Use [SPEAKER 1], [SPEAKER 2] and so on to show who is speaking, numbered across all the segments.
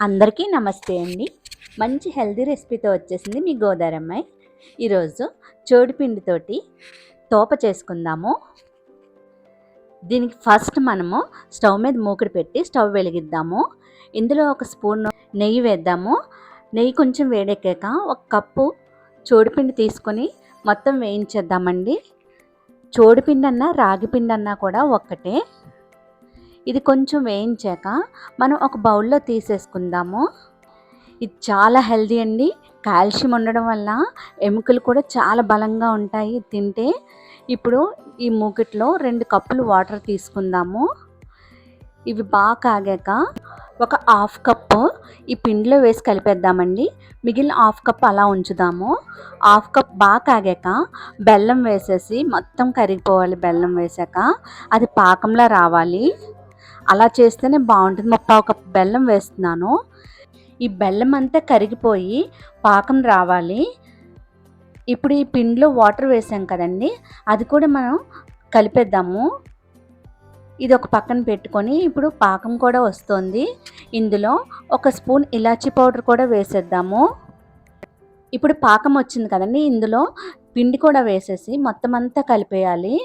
[SPEAKER 1] అందరికీ నమస్తే అండి. మంచి హెల్దీ రెసిపీతో వచ్చేసింది మీ గోదారమ్మాయి. ఈరోజు చోడిపిండితోటి తోప చేసుకుందాము. దీనికి ఫస్ట్ మనము స్టవ్ మీద మూకుడు పెట్టి స్టవ్ వెలిగిద్దాము. ఇందులో ఒక స్పూన్ నెయ్యి వేద్దాము. నెయ్యి కొంచెం వేడెక్కాక ఒక కప్పు చోడిపిండి తీసుకొని మొత్తం వేయించేద్దామండి. చోడిపిండి అన్నా రాగిపిండి అన్నా కూడా ఒక్కటే. ఇది కొంచెం వేయించాక మనం ఒక బౌల్లో తీసేసుకుందాము. ఇది చాలా హెల్దీ అండి. కాల్షియం ఉండడం వల్ల ఎముకలు కూడా చాలా బలంగా ఉంటాయి తింటే. ఇప్పుడు ఈ మూకిట్లో రెండు కప్పులు వాటర్ తీసుకుందాము. ఇవి బాగా కాగాక ఒక హాఫ్ కప్పు ఈ పిండిలో వేసి కలిపేద్దామండి. మిగిలిన హాఫ్ కప్ అలా ఉంచుదాము. హాఫ్ కప్ బాగా కాగాక బెల్లం వేసేసి మొత్తం కరిగిపోవాలి బెల్లం వేసాక. అది పాకంలా రావాలి. అలా చేస్తేనే బాగుంటుంది. ముప్పై ఒక బెల్లం వేస్తున్నాను. ఈ బెల్లం అంతా కరిగిపోయి పాకం రావాలి. ఇప్పుడు ఈ పిండిలో వాటర్ వేసాం కదండి. అది కూడా మనం కలిపేద్దాము. ఇది ఒక పక్కన పెట్టుకొని ఇప్పుడు పాకం కూడా వస్తుంది. ఇందులో ఒక స్పూన్ ఇలాచీ పౌడర్ కూడా వేసేద్దాము. ఇప్పుడు పాకం వచ్చింది కదండి. ఇందులో పిండి కూడా వేసేసి మొత్తం అంతా కలిపేయాలి.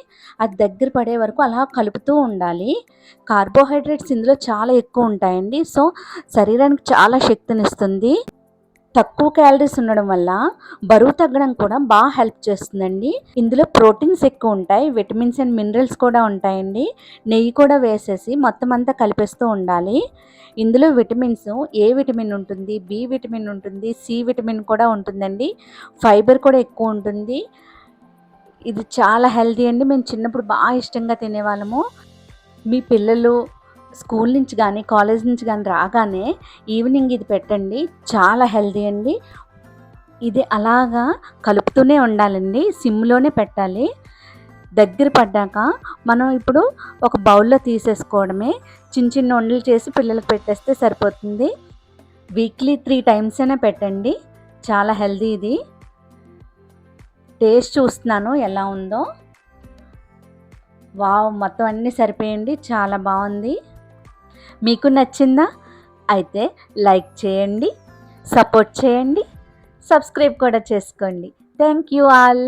[SPEAKER 1] అది దగ్గర పడే వరకు అలా కలుపుతూ ఉండాలి. కార్బోహైడ్రేట్స్ ఇందులో చాలా ఎక్కువ ఉంటాయండి. సో శరీరానికి చాలా శక్తినిస్తుంది. తక్కువ క్యాలరీస్ ఉండడం వల్ల బరువు తగ్గడం కూడా బాగా హెల్ప్ చేస్తుందండి. ఇందులో ప్రోటీన్స్ ఎక్కువ ఉంటాయి విటమిన్స్ అండ్ మినరల్స్ కూడా ఉంటాయండి. నెయ్యి కూడా వేసేసి మొత్తం అంతా కలిపేస్తూ ఉండాలి. ఇందులో విటమిన్స్ ఏ విటమిన్ ఉంటుంది బి విటమిన్ ఉంటుంది సి విటమిన్ కూడా ఉంటుందండి. ఫైబర్ కూడా ఎక్కువ ఉంటుంది. ఇది చాలా హెల్తీ అండి. మేము చిన్నప్పుడు బాగా ఇష్టంగా తినేవాళ్ళము. మీ పిల్లలు స్కూల్ నుంచి కానీ కాలేజ్ నుంచి కానీ రాగానే ఈవినింగ్ ఇది పెట్టండి. చాలా హెల్దీ అండి. ఇది అలాగా కలుపుతూనే ఉండాలండి. సిమ్లోనే పెట్టాలి. దగ్గర పడ్డాక మనం ఇప్పుడు ఒక బౌల్లో తీసేసుకోవడమే. చిన్న చిన్న వండలు చేసి పిల్లలకు పెట్టేస్తే సరిపోతుంది. వీక్లీ త్రీ టైమ్స్ అయినా పెట్టండి. చాలా హెల్దీ ఇది. టేస్ట్ చూస్తున్నాను ఎలా ఉందో. వావ్ మొత్తం అన్నీ సరిపోయండి చాలా బాగుంది. మీకు నచ్చిందా? అయితే లైక్ చేయండి సపోర్ట్ చేయండి సబ్స్క్రైబ్ కూడా చేసుకోండి. Thank you all.